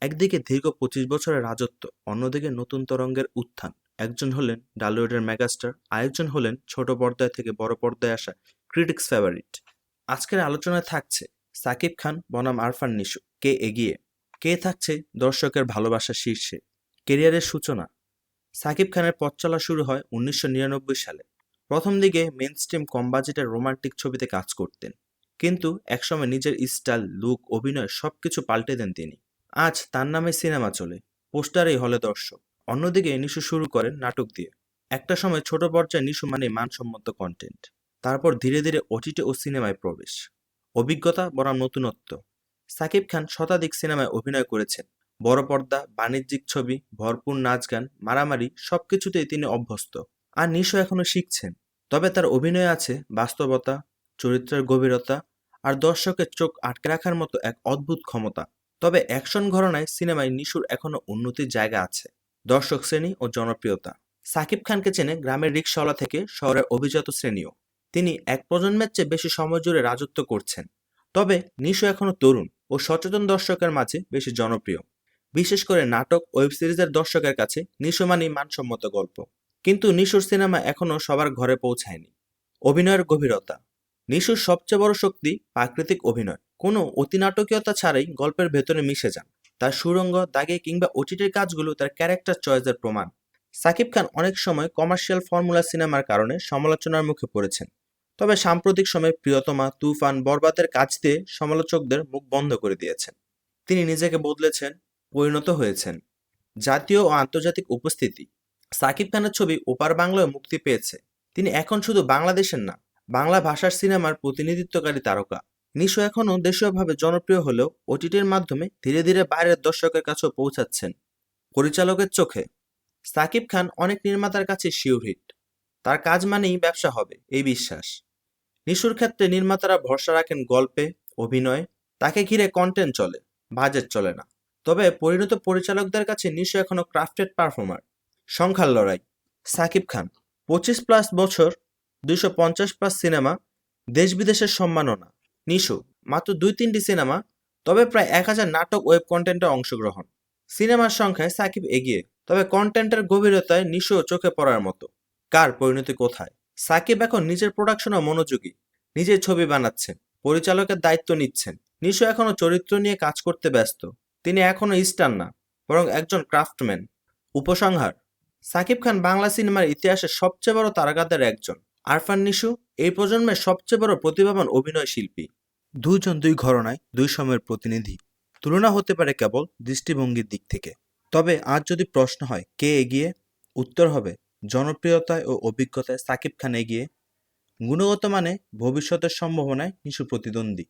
একদিকে দীর্ঘ পঁচিশ বছরের রাজত্ব, অন্যদিকে নতুন তরঙ্গের উত্থান। একজন হলেন ডালিউডের মেগাস্টার, আরেকজন হলেন ছোট পর্দায় থেকে বড় পর্দায় আসা ক্রিটিক্স ফেভারিট। আজকের আলোচনায় থাকছে সাকিব খান, বনাম আরফান নিশু, কে এগিয়ে? কে থাকছে দর্শকের ভালোবাসা শীর্ষে? কেরিয়ারের সূচনা? সাকিব খানের পথ চলা শুরু হয় উনিশশো নিরানব্বই সালে। প্রথম দিকে মেন স্ট্রিম কম বাজেটের রোমান্টিক ছবিতে কাজ করতেন। কিন্তু একসময় নিজের স্টাইল, লুক, অভিনয় সবকিছু পাল্টে দেন তিনি। আজ তার নামে সিনেমা চলে, পোস্টারেই হলে দর্শক। অন্যদিকে নিশু শুরু করেন নাটক দিয়ে। একটা সময় ছোট পর্যায়ে নিশু মানে মানসম্মত কন্টেন্ট তারপর ধীরে ধীরে ওটিটি ও সিনেমায় প্রবেশ। অভিজ্ঞতা বনাম নতুনত্ব। সাকিব খান শতাধিক সিনেমায় অভিনয় করেছেন। বড় পর্দা, বাণিজ্যিক ছবি, ভরপুর নাচ গান, মারামারি, সবকিছুতেই তিনি অভ্যস্ত। আর নিশো এখনও শিখছেন। তবে তার অভিনয় আছে বাস্তবতা, চরিত্রের গভীরতা আর দর্শকের চোখ আটকে রাখার মতো এক অদ্ভুত ক্ষমতা। তবে অ্যাকশন ঘরনায় সিনেমায় নিশুর এখনও উন্নতির জায়গা আছে। দর্শক শ্রেণি ও জনপ্রিয়তা। সাকিব খানকে চেনে গ্রামের রিক্সাওয়ালা থেকে শহরের অভিজাত শ্রেণীও। তিনি এক প্রজন্মের চেয়ে বেশি সময় জুড়ে রাজত্ব করছেন। তবে নিশু এখনও তরুণ ও সচেতন দর্শকের মাঝে বেশি জনপ্রিয়। বিশেষ করে নাটক, ওয়েব সিরিজের দর্শকের কাছে নিশু মানেই মানসম্মত গল্প। কিন্তু নিশুর সিনেমা এখনও সবার ঘরে পৌঁছায়নি। অভিনয়ের গভীরতা। নিশুর সবচেয়ে বড় শক্তি প্রাকৃতিক অভিনয়। কোনো অতিনাটকীয়তা ছাড়াই গল্পের ভেতরে মিশে যান। তার সুরঙ্গ, দাগে কিংবা ওটিটির কাজগুলো তার ক্যারেক্টার চয়েসের প্রমাণ। সাকিব খান অনেক সময় কমার্শিয়াল ফর্মুলা সিনেমার কারণে সমালোচনার মুখে পড়েছেন। তবে সাম্প্রতিক সময়ে প্রিয়তমা, তুফান বরবাদের কাজ দিয়ে সমালোচকদের মুখ বন্ধ করে দিয়েছেন। তিনি নিজেকে বদলেছেন, পরিণত হয়েছেন। জাতীয় ও আন্তর্জাতিক উপস্থিতি। সাকিব খানের ছবি ওপার বাংলায় মুক্তি পেয়েছে। তিনি এখন শুধু বাংলাদেশের না, বাংলা ভাষার সিনেমার প্রতিনিধিত্বকারী তারকা। নিশো এখনও দেশীয়ভাবে জনপ্রিয় হলেও ওটিটির মাধ্যমে ধীরে ধীরে বাইরের দর্শকের কাছেও পৌঁছাচ্ছেন পরিচালকের চোখে। সাকিব খান অনেক নির্মাতার কাছে শিওর হিট। তার কাজ মানেই ব্যবসা হবে, এই বিশ্বাস। নিশুর ক্ষেত্রে নির্মাতারা ভরসা রাখেন গল্পে, অভিনয়। তাকে ঘিরে কন্টেন্ট চলে বাজেট চলে না। তবে পরিণত পরিচালকদের কাছে নিশু এখনও ক্রাফটেড পারফর্মার সংখ্যার লড়াই। সাকিব খান, পঁচিশ প্লাস বছর, দুইশো পঞ্চাশ প্লাস সিনেমা, দেশ বিদেশের সম্মাননা। নিশু, মাত্র দুই তিনটি সিনেমা, তবে প্রায় এক হাজার নাটক ওয়েব কন্টেন্টে অংশগ্রহণ। সিনেমার সংখ্যায় সাকিব এগিয়ে, তবে কন্টেন্টের গভীরতায় নিশো চোখে পড়ার মতো। কার পরিণতি কোথায়? সাকিব এখন নিজের প্রোডাকশনে মনোযোগী, নিজের ছবি বানাচ্ছেন, পরিচালকের দায়িত্ব নিচ্ছেন। নিশো এখনও চরিত্র নিয়ে কাজ করতে ব্যস্ত, তিনি এখনও স্টার না, বরং একজন ক্রাফটম্যান, উপসংহার। সাকিব খান বাংলা সিনেমার ইতিহাসে সবচেয়ে বড় তারকাদের একজন। আরফান নিশু এই প্রজন্মের সবচেয়ে বড় প্রতিভাবান অভিনয় শিল্পী। দুজন দুই ঘরনায় দুই সময়ের প্রতিনিধি। তুলনা হতে পারে কেবল দৃষ্টিভঙ্গির দিক থেকে। তবে আজ যদি প্রশ্ন হয়, কে এগিয়ে? উত্তর হবে, জনপ্রিয়তায় ও অভিজ্ঞতায় সাকিব খান এগিয়ে। গুণগত মানে ভবিষ্যতের সম্ভাবনায় নিশু প্রতিদ্বন্দ্বী।